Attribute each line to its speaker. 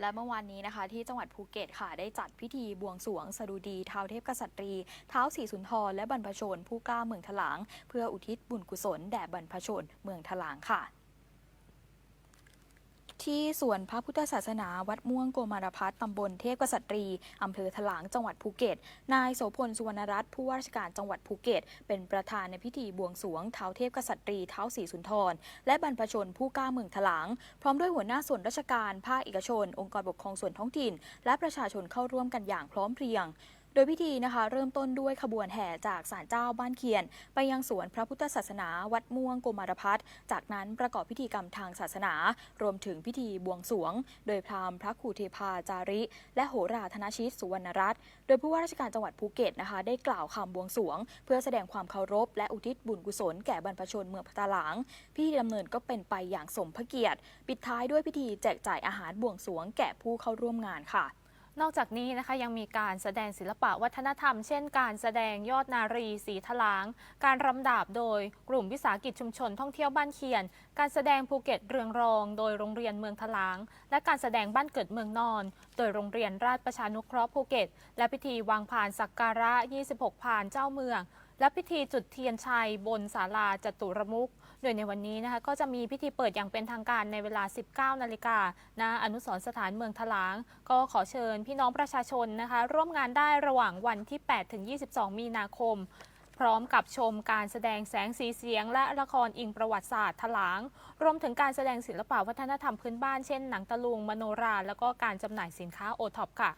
Speaker 1: และเมื่อวานนี้นะคะ ที่จังหวัดภูเก็ตค่ะ ได้จัดพิธีบวงสรวงสดุดีเท้าเทพกษัตรี เท้าศรีสุนทรและบรรพชนผู้กล้าเมืองถลาง เพื่ออุทิศบุญกุศลแด่บรรพชนเมืองถลางค่ะ ที่สวนพระพุทธศาสนาวัดม่วงโกมารพัฒน์ตำบลเทพกษัตรีอำเภอถลางจังหวัดภูเก็ต นายโสพลสุวรรณรัตน์ผู้ว่าราชการจังหวัดภูเก็ต เป็นประธานในพิธีบวงสรวงเท้าเทพกษัตรีเท้าวศรีสุนทร และบรรพชนผู้กล้าเมืองถลาง พร้อมด้วยหัวหน้าส่วนราชการ ภาคเอกชน องค์กรปกครองส่วนท้องถิ่น และประชาชนเข้าร่วมกันอย่างพร้อมเพรียง โดยพิธีนะคะ เริ่มต้นด้วยขบวนแห่จากศาลเจ้าบ้านเคียน ไปยังสวนพระพุทธศาสนา วัดม่วงโกมารพัฒน์จากนั้นประกอบพิธีกรรมทางศาสนา รวมถึงพิธีบวงสรวง โดยพราหมณ์พระครูเทพาจาริ และโหราธนชิตสุวรรณรัตน์โดยผู้ว่าราชการจังหวัดภูเก็ตนะคะ ได้กล่าวคำบวงสรวง เพื่อแสดงความเคารพ และอุทิศบุญกุศลแก่บรรพชนเมืองพัทลางพิธีดำเนินก็เป็นไปอย่างสมพระเกียรติ ปิดท้ายด้วยพิธีแจกจ่ายอาหารบวงสรวงแก่ผู้เข้าร่วมงานค่ะ
Speaker 2: นอกจากนี้นะคะยังมีการแสดงศิลปะวัฒนธรรม เช่น การแสดงยอดนารีสีทลาง การรำดาบโดยกลุ่มวิสาหกิจชุมชนท่องเที่ยวบ้านเคียน การแสดงภูเก็ตเรืองรอง โดยโรงเรียนเมืองทลาง และการแสดงบ้านเกิดเมืองนอน โดยโรงเรียนราชประชานุเคราะห์ภูเก็ต และพิธีวางผ่านสักการะ 26ผ่านเจ้าเมือง และพิธีจุดเทียนชัยบนศาลาจตุรมุข โดยในวันนี้นะคะก็จะมีพิธีเปิดอย่างเป็นทางการในเวลา 19 นาฬิกาณอนุสรสถานเมืองถลาง ก็ขอเชิญพี่น้องประชาชนนะคะ ร่วมงานได้ระหว่างวันที่ 8 ถึง 22 มีนาคม พร้อมกับชมการแสดงแสงสีเสียง และละครอิงประวัติศาสตร์ถลาง รวมถึงการแสดงศิลปะวัฒนธรรมพื้นบ้านเช่นหนังตะลุงมโนรา แล้วก็การจำหน่ายสินค้าโอท็อปค่ะ